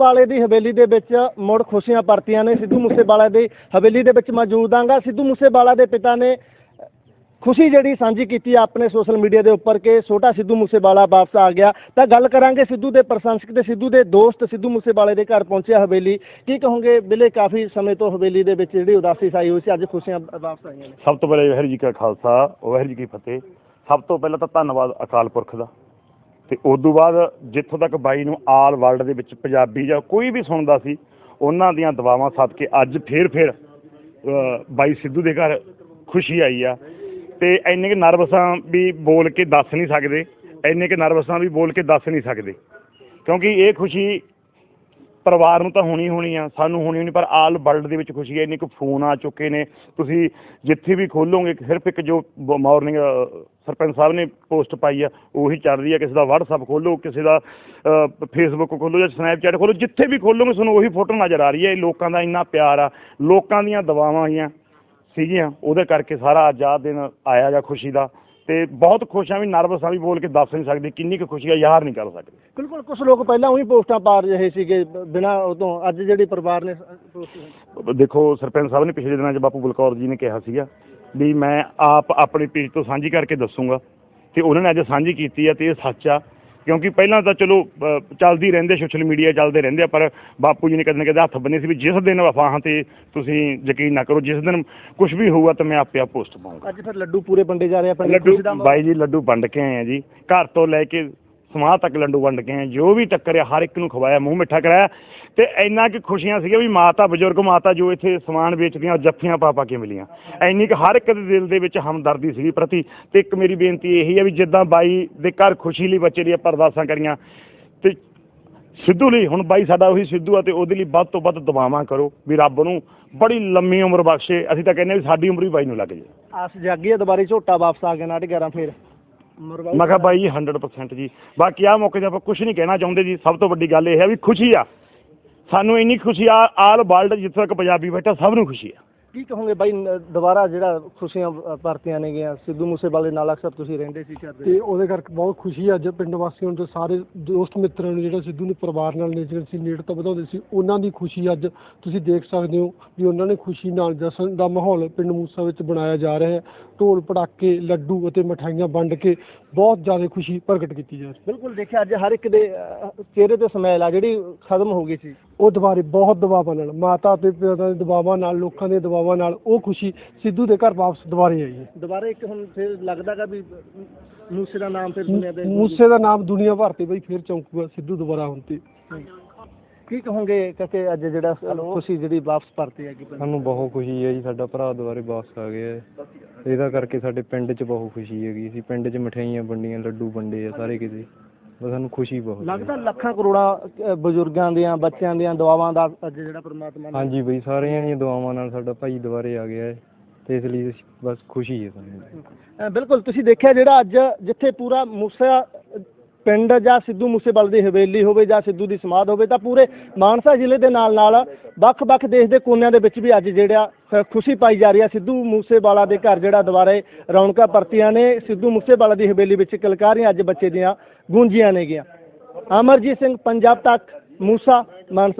ਵਾਲੇ ਦੀ ਹਵੇਲੀ ਦੇ ਵਿੱਚ ਮੁੜ ਖੁਸ਼ੀਆਂ ਪਰਤੀਆਂ ਨੇ, ਸਿੱਧੂ ਮੂਸੇਵਾਲਾ ਦੀ ਹਵੇਲੀ ਦੇ ਵਿੱਚ ਮੌਜੂਦ ਆਂਗਾ ਸਿੱਧੂ ਮੂਸੇਵਾਲਾ ਦੇ ਪਿਤਾ ਨੇ ਖੁਸ਼ੀ ਜਿਹੜੀ ਸਾਂਝੀ ਕੀਤੀ ਆਪਣੇ ਸੋਸ਼ਲ ਮੀਡੀਆ ਦੇ ਉੱਪਰ ਕਿ ਛੋਟਾ ਸਿੱਧੂ ਮੂਸੇਵਾਲਾ ਵਾਪਸ ਆ ਗਿਆ। ਤਾਂ ਗੱਲ ਕਰਾਂਗੇ ਸਿੱਧੂ ਦੇ ਪ੍ਰਸ਼ੰਸਕ ਤੇ ਸਿੱਧੂ ਦੇ ਦੋਸਤ ਸਿੱਧੂ ਮੂਸੇਵਾਲੇ ਦੇ ਘਰ ਪਹੁੰਚਿਆ ਹਵੇਲੀ। ਕੀ ਕਹੋਗੇ ਬਿਲੇ ਕਾਫੀ ਸਮੇਂ ਤੋਂ ਹਵੇਲੀ ਦੇ ਵਿੱਚ ਜਿਹੜੀ ਉਦਾਸੀ ਸਾਈ ਹੋਈ ਸੀ, ਅੱਜ ਖੁਸ਼ੀਆਂ ਵਾਪਸ ਆਈਆਂ ਨੇ? ਸਭ ਤੋਂ ਪਹਿਲੇ ਵਾਹਿਗੁਰੂ ਜੀ ਕਾ ਖਾਲਸਾ, ਵਾਹਿਗੁਰੂ ਜੀ ਕੀ ਫਤਿਹ। ਸਭ ਤੋਂ ਪਹਿਲਾਂ ਤਾਂ ਧੰਨਵਾਦ ਅਕਾਲ ਪੁਰਖ ਦਾ। ਤੇ ਉਸ ਤੋਂ ਬਾਅਦ ਜਿੱਥੋਂ ਤੱਕ ਬਾਈ ਨੂੰ ਆਲ ਵਰਲਡ ਦੇ ਵਿੱਚ ਪੰਜਾਬੀ ਜਾਂ ਕੋਈ ਵੀ ਸੁਣਦਾ ਸੀ, ਉਹਨਾਂ ਦੀਆਂ ਦੁਆਵਾਂ ਸਦਕੇ ਅੱਜ ਫੇਰ ਫੇਰ ਬਾਈ ਸਿੱਧੂ ਦੇ ਘਰ ਖੁਸ਼ੀ ਆਈ ਆ। ਤੇ ਇੰਨੇ ਕਿ ਨਰਵਸਾਂ ਵੀ ਬੋਲ ਕੇ ਦੱਸ ਨਹੀਂ ਸਕਦੇ, ਇੰਨੇ ਕਿ ਨਰਵਸਾਂ ਵੀ ਬੋਲ ਕੇ ਦੱਸ ਨਹੀਂ ਸਕਦੇ। ਕਿਉਂਕਿ ਇਹ ਖੁਸ਼ੀ ਪਰਿਵਾਰ ਨੂੰ ਤਾਂ ਹੋਣੀ ਹੋਣੀ ਆ, ਸਾਨੂੰ ਹੋਣੀ ਹੋਣੀ, ਪਰ ਆਲ ਵਰਲਡ ਦੇ ਵਿੱਚ ਖੁਸ਼ੀ ਹੈ, ਇੰਨੇ ਕੁ ਫੋਨ ਆ ਚੁੱਕੇ ਨੇ। ਤੁਸੀਂ ਜਿੱਥੇ ਵੀ ਖੋਲੋਗੇ, ਸਿਰਫ ਇੱਕ ਜੋ ਮਾਰਨਿੰਗ ਸਰਪੰਚ ਸਾਹਿਬ ਨੇ ਪੋਸਟ ਪਾਈ ਆ, ਉਹੀ ਚੱਲ ਰਹੀ ਆ, ਕਿਸੇ ਦਾ WhatsApp ਖੋਲੋ, ਕਿਸੇ ਦਾ ਫੇਸਬੁੱਕ ਖੋਲੋ ਜਾਂ ਸਨੈਪਚੈਟ ਖੋਲੋ, ਜਿੱਥੇ ਵੀ ਖੋਲੋਗੇ, ਤੁਹਾਨੂੰ ਉਹੀ ਫੋਟੋ ਨਜ਼ਰ ਆ ਰਹੀ ਹੈ। ਇਹ ਲੋਕਾਂ ਦਾ ਇੰਨਾ ਪਿਆਰ ਆ, ਲੋਕਾਂ ਦੀਆਂ ਦਵਾਵਾਂ ਆਈਆਂ ਸੀਗੀਆਂ, ਉਹਦੇ ਕਰਕੇ ਸਾਰਾ ਅੱਜ ਆਹ ਦਿਨ ਆਇਆ ਜਾਂ ਖੁਸ਼ੀ ਦਾ। ਤੇ ਬਹੁਤ ਖੁਸ਼ ਆ ਵੀ ਨਰਵਸ ਆ ਵੀ ਬੋਲ ਕੇ ਦੱਸ ਨਹੀਂ ਸਕਦੇ ਕਿੰਨੀ ਕੁ ਖੁਸ਼ੀ ਆ ਯਾਰ ਨਹੀਂ ਕਰ ਸਕਦੇ। ਬਿਲਕੁਲ ਕੁਝ ਲੋਕ ਪਹਿਲਾਂ ਉਹੀ ਪੋਸਟਾਂ ਪਾ ਰਹੇ ਸੀਗੇ ਬਿਨਾਂ ਉਦੋਂ ਅੱਜ ਜਿਹੜੀ ਪਰਿਵਾਰ ਨੇ ਦੇਖੋ ਸਰਪੰਚ ਸਾਹਿਬ ਨੇ ਪਿਛਲੇ ਦਿਨਾਂ 'ਚ ਬਾਪੂ ਬਲਕੌਰ ਜੀ ਨੇ ਕਿਹਾ ਸੀਗਾ ਵੀ ਮੈਂ ਆਪ ਆਪਣੇ ਪੇਜ ਤੋਂ ਸਾਂਝੀ ਕਰਕੇ ਦੱਸੂਗਾ। ਤੇ ਉਹਨਾਂ ਨੇ ਅੱਜ ਸਾਂਝੀ ਕੀਤੀ ਆ ਤੇ ਇਹ ਸੱਚ ਆ। ਕਿਉਂਕਿ ਪਹਿਲਾਂ ਤਾਂ ਚਲੋ ਚੱਲਦੀ ਰਹਿੰਦੇ ਸੋਸ਼ਲ ਮੀਡੀਆ ਚੱਲਦੇ ਰਹਿੰਦੇ ਆ ਪਰ ਬਾਪੂ ਜੀ ਨੇ ਕਦੇ ਨਾ ਕਦੇ ਹੱਥ ਬੰਨੇ ਸੀ ਵੀ ਜਿਸ ਦਿਨ ਵਫਾਹਾਂ ਤੇ ਤੁਸੀਂ ਯਕੀਨ ਨਾ ਕਰੋ ਜਿਸ ਦਿਨ ਕੁਝ ਵੀ ਹੋਊਗਾ ਤਾਂ ਮੈਂ ਆਪੇ ਆਪ ਪੋਸਟ ਪਾਉਂਗਾ ਅੱਜ ਫਿਰ ਲੱਡੂ ਪੂਰੇ ਵੰਡੇ ਜਾ ਰਹੇ ਆ ਲੱਡੂ। ਬਾਈ ਜੀ ਲੱਡੂ ਵੰਡ ਕੇ ਆਏ ਆ ਜੀ ਘਰ ਤੋਂ ਲੈ ਕੇ ਸਮਾਹ ਤੱਕ ਲੰਡੂ ਵੰਡ ਕੇ ਆਏ, ਜੋ ਵੀ ਟੱਕਰਿਆ, ਹਰ ਇੱਕ ਨੂੰ ਖਵਾਇਆ, ਮੂੰਹ ਮਿੱਠਾ ਕਰਾਇਆ। ਤੇ ਇੰਨਾ ਕਿ ਖੁਸ਼ੀਆਂ ਸੀਗੀਆਂ ਵੀ ਮਾਤਾ, ਬਜ਼ੁਰਗ ਮਾਤਾ ਜੋ ਇੱਥੇ ਸਮਾਨ ਵੇਚਦੀਆਂ, ਉਹ ਜੱਫੀਆਂ ਪਾ ਪਾ ਕੇ ਮਿਲੀਆਂ। ਇੰਨੀ ਕਿ ਹਰ ਇੱਕ ਦੇ ਦਿਲ ਦੇ ਵਿੱਚ ਹਮਦਰਦੀ ਸੀਗੀ ਪ੍ਰਤੀ। ਤੇ ਇੱਕ ਮੇਰੀ ਬੇਨਤੀ ਇਹੀ ਹੈ ਵੀ ਜਿੱਦਾਂ ਬਾਈ ਦੇ ਘਰ ਖੁਸ਼ੀ ਲਈ ਬੱਚੇ ਦੀਆਂ ਪਰਦਾਸਾਂ ਕਰੀਆਂ, ਤੇ ਸਿੱਧੂ ਲਈ, ਹੁਣ ਬਾਈ ਸਾਡਾ ਉਹੀ ਸਿੱਧੂ ਆ ਤੇ ਉਹਦੇ ਲਈ ਵੱਧ ਤੋਂ ਵੱਧ ਦੁਆਵਾਂ ਕਰੋ ਵੀ ਰੱਬ ਨੂੰ ਬੜੀ ਲੰਮੀ ਉਮਰ ਬਖਸ਼ੇ। ਅਸੀਂ ਤਾਂ ਕਹਿੰਦੇ ਵੀ ਸਾਡੀ ਉਮਰ ਵੀ ਬਾਈ ਨੂੰ ਲੱਗ ਜਾਏ। ਆਸ ਜਾਗੀ ਆ ਦੁਬਾਰੇ ਝੋਟਾ ਵਾਪਸ ਆ ਗਿਆ ਨਾ 11 ਫਿਰ। ਮੈਂ ਕਿਹਾ ਬਾਈ ਜੀ 100% ਜੀ। ਬਾਕੀ ਆ ਮੌਕੇ ਤੇ ਆਪਾਂ ਕੁਝ ਨਹੀਂ ਕਹਿਣਾ ਚਾਹੁੰਦੇ ਜੀ। ਸਭ ਤੋਂ ਵੱਡੀ ਗੱਲ ਇਹ ਹੈ ਵੀ ਖੁਸ਼ੀ ਆ। ਸਾਨੂੰ ਇੰਨੀ ਖੁਸ਼ੀ ਆ, ਆਲ ਵਰਲਡ ਜਿੱਥੇ ਤੱਕ ਪੰਜਾਬੀ ਬੈਠਾ, ਸਭ ਨੂੰ ਖੁਸ਼ੀ ਆ। ਕੀ ਕਹੋਗੇ ਬਾਈ ਨ- ਦੁਬਾਰਾ ਜਿਹੜਾ ਖੁਸ਼ੀਆਂ ਅ, ਪਰਤੀਆਂ ਨੇ ਗਿਆ ਸਿੱਧੂ ਮੂਸੇਵਾਲੇ ਨਾਲ ਅਕਸਰ ਤੁਸੀਂ ਰਹਿੰਦੇ ਸੀ ਕਰਦੇ ਤੇ ਉਹਦੇ ਕਰਕੇ ਬਹੁਤ ਖੁਸ਼ੀ ਹੈ ਅੱਜ ਪਿੰਡ ਵਾਸੀਆਂ ਨੂੰ ਤੇ ਸਾਰੇ ਦੋਸਤ ਮਿੱਤਰਾਂ ਨੂੰ ਜਿਹੜਾ ਸਿੱਧੂ ਨੇ ਪਰਿਵਾਰ ਨਾਲ ਨੇ ਜਿਹੜੇ ਸੀ ਨੇੜਤਾ ਵਧਾਉਂਦੇ ਸੀ ਉਹਨਾਂ ਦੀ ਖੁਸ਼ੀ ਅੱਜ ਤੁਸੀਂ ਦੇਖ ਸਕਦੇ ਹੋ ਵੀ ਉਹਨਾਂ ਨੇ ਖੁਸ਼ੀ ਨਾਲ ਜਸ਼ਨ ਦਾ ਮਾਹੌਲ ਪਿੰਡ ਮੂਸਾ ਵਿੱਚ ਬਣਾਇਆ ਜਾ ਰਿਹਾ ਹੈ। ਢੋਲ ਪਟਾਕੇ ਲੱਡੂ ਅਤੇ ਮਠਾਈਆਂ ਵੰਡ ਕੇ ਬਹੁਤ ਜ਼ਿਆਦਾ ਖੁਸ਼ੀ ਪ੍ਰਗਟ ਕੀਤੀ ਜਾ ਰਹੀ ਹੈ। ਬਿਲਕੁਲ ਦੇਖਿਆ ਅੱਜ ਹਰ ਇੱਕ ਦੇ ਅ, ਚਿਹਰੇ ਤੇ ਸਮੈਲ ਆ ਜਿਹੜੀ ਖਤਮ ਹੋ ਗਈ ਸੀ। ਉਹ ਦੁਬਾਰੇ ਬਹੁਤ ਦਬਾਵਾਂ ਨਾਲ ਮਾਤਾ ਤੇ ਪਿਤਾ ਦੇ ਦਬਾਵਾਂ ਨਾਲ ਲੋਕਾਂ ਦੇ ਦਬਾਵਾਂ ਨਾਲ ਉਹ ਖੁਸ਼ੀ ਸਿੱਧੂ ਦੇ ਘਰ ਵਾਪਸ ਦੁਬਾਰੇ ਆਈ ਹੈ। ਦੁਬਾਰਾ ਇੱਕ ਹੁਣ ਫਿਰ ਲੱਗਦਾਗਾ ਵੀ ਮੂਸੇ ਦਾ ਨਾਮ ਫਿਰ ਦੁਨੀਆ ਦੇ ਮੂਸੇ ਦਾ ਨਾਮ ਦੁਨੀਆ ਭਰ ਤੇ ਬਈ ਫੇਰ ਚੌਂਕੂਗਾ ਸਿੱਧੂ ਦੁਬਾਰਾ ਹੁਣ ਤੇ। ਕੀ ਕਹੋਗੇ ਕਿ ਅੱਜ ਜਿਹੜਾ ਖੁਸ਼ੀ ਜਿਹੜੀ ਵਾਪਸ ਪਰਤੀ ਹੈਗੀ? ਸਾਨੂੰ ਬਹੁਤ ਖੁਸ਼ੀ ਹੈ ਜੀ ਸਾਡਾ ਭਰਾ ਦੁਬਾਰੇ ਵਾਪਸ ਆ ਗਿਆ ਹੈ। ਇਹਦਾ ਕਰਕੇ ਸਾਡੇ ਪਿੰਡ 'ਚ ਬਹੁਤ ਖੁਸ਼ੀ ਹੈਗੀ। ਅਸੀਂ ਪਿੰਡ 'ਚ ਮਠਿਆਈਆਂ ਵੰਡੀਆਂ ਲੱਡੂ ਵੰਡੇ ਆ ਸਾਰੇ ਕਿਤੇ। ਬਸ ਸਾਨੂੰ ਖੁਸ਼ੀ ਬਹੁਤ ਹੈ। ਲੱਗਦਾ ਲੱਖਾਂ ਕਰੋੜਾਂ ਅ, ਬਜ਼ੁਰਗਾਂ ਦੀਆਂ ਬੱਚਿਆਂ ਦੀਆਂ ਦੁਆਵਾਂ ਦਾ ਅੱਜ ਜਿਹੜਾ ਪ੍ਰਮਾਤਮਾ ਨੇ ਹਾਂਜੀ ਬਈ ਸਾਰਿਆਂ ਦੀਆਂ ਦੁਆਵਾਂ ਨਾਲ ਸਾਡਾ ਭਾਈ ਦੁਬਾਰੇ ਆ ਗਿਆ ਹੈ ਤੇ ਇਸ ਲਈ ਅਸੀਂ- ਬਸ ਖੁਸ਼ੀ ਹੈ ਸਾਨੂੰ। ਬਿਲਕੁਲ ਤੁਸੀਂ ਦੇਖਿਆ ਜਿਹੜਾ ਅੱਜ ਜਿੱਥੇ ਪੂਰਾ ਮੂਸਾ ਪਿੰਡ ਜਾਂ ਸਿੱਧੂ ਮੂਸੇਵਾਲੇ ਦੀ ਹਵੇਲੀ ਹੋਵੇ ਜਾਂ ਸਿੱਧੂ ਦੀ ਸਮਾਧ ਹੋਵੇ ਤਾਂ ਪੂਰੇ ਮਾਨਸਾ ਜ਼ਿਲ੍ਹੇ ਦੇ ਨਾਲ ਨਾਲ ਵੱਖ-ਵੱਖ ਦੇਸ਼ ਦੇ ਕੋਨਿਆਂ ਦੇ ਵਿੱਚ ਵੀ ਅੱਜ ਜਿਹੜਾ ਖੁਸ਼ੀ ਪਾਈ ਜਾ ਰਹੀ ਹੈ। ਸਿੱਧੂ ਮੂਸੇਵਾਲਾ ਦੇ ਘਰ ਜਿਹੜਾ ਦੁਬਾਰੇ ਰੌਣਕਾਂ ਪਰਤੀਆਂ ਨੇ, ਸਿੱਧੂ ਮੂਸੇਵਾਲਾ ਦੀ ਹਵੇਲੀ ਵਿੱਚ ਕਲਕਾਰੀਆਂ ਅੱਜ ਬੱਚੇ ਦੀਆਂ ਗੂੰਜੀਆਂ ਨੇ ਗਿਆ ਅਮਰਜੀਤ ਸਿੰਘ, ਪੰਜਾਬ ਤੱਕ, ਮੂਸਾ, ਮਾਨਸਾ।